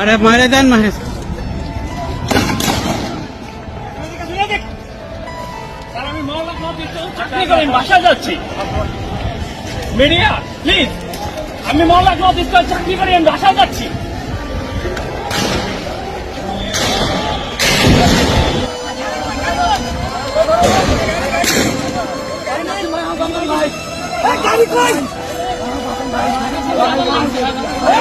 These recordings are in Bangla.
আরে মারে দেন যাচ্ছি মিডিয়া প্লিজ আমি মহল্লা ক্লাব স্কুলে চাকরি করি আমি বাসায় যাচ্ছি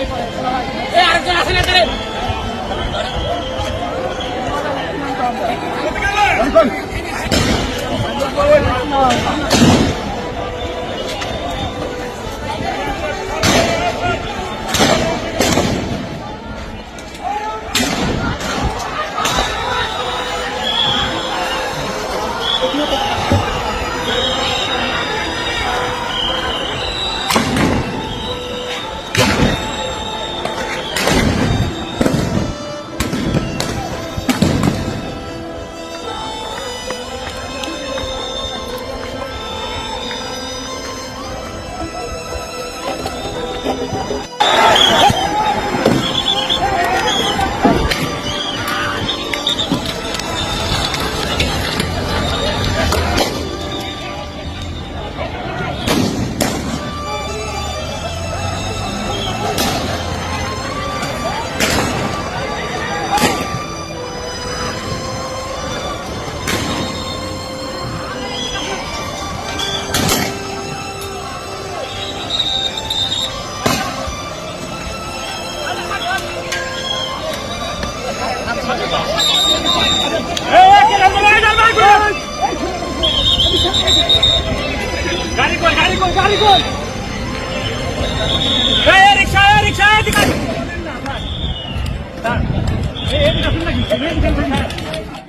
আরেকজন আরেকজন আছেন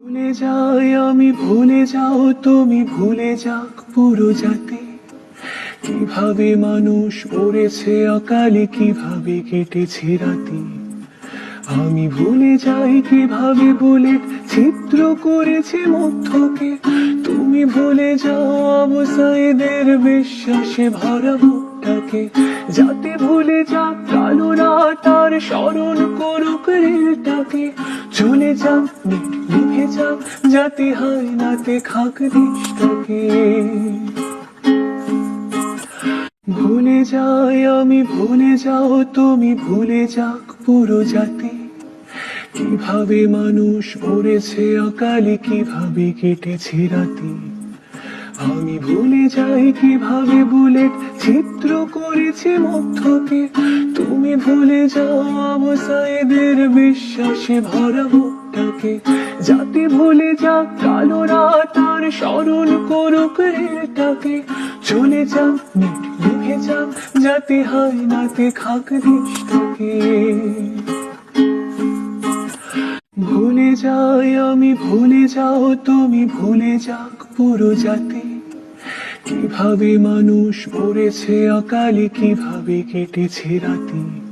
ভুলে যাই আমি ভুলে যাও, তুমি ভুলে যাক পুরো জাতি কীভাবে মানুষ মরেছে অকালে, কীভাবে কেটেছে রাতি। আমি ভুলে যাই কীভাবে বুলেট ছিদ্র করেছে মধ্যকে। তুমি ভুলে যাও অবসায়ীদের বিশ্বাসে ভরা বুকটাকে। যাতে ভুলে যা কালো রাত আর স্মরণ করুক রেলটাকে। চলে যা নেট লিখে যা যাতে হয় নাতে খাক দেশটাকে। ভুলে যাই আমি, ভুলে যাও তুমি, ভুলে যাক পুরো জাতি। কীভাবে মানুষ মরেছে অকালে, কীভাবে কেটেছে রাতি। আমি ভুলে যাই কীভাবে বুলেট চিত্র করেছে মধ্যকে। তুমি ভুলে যাও অবসায়ীদের বিশ্বাসে ভরা বুকটাকে। যাতে ভুলে যাক কালো রাত আর স্মরণ করুক রেলটাকে চলে যা লিখে যা যাতে হয় নাতে খাক দেশটাকে ভুলে যাই আমি, ভুলে যাও তুমি, ভুলে যাক পুরো জাতি। কীভাবে মানুষ পড়েছে অকালে, কীভাবে কেটেছে রাতি।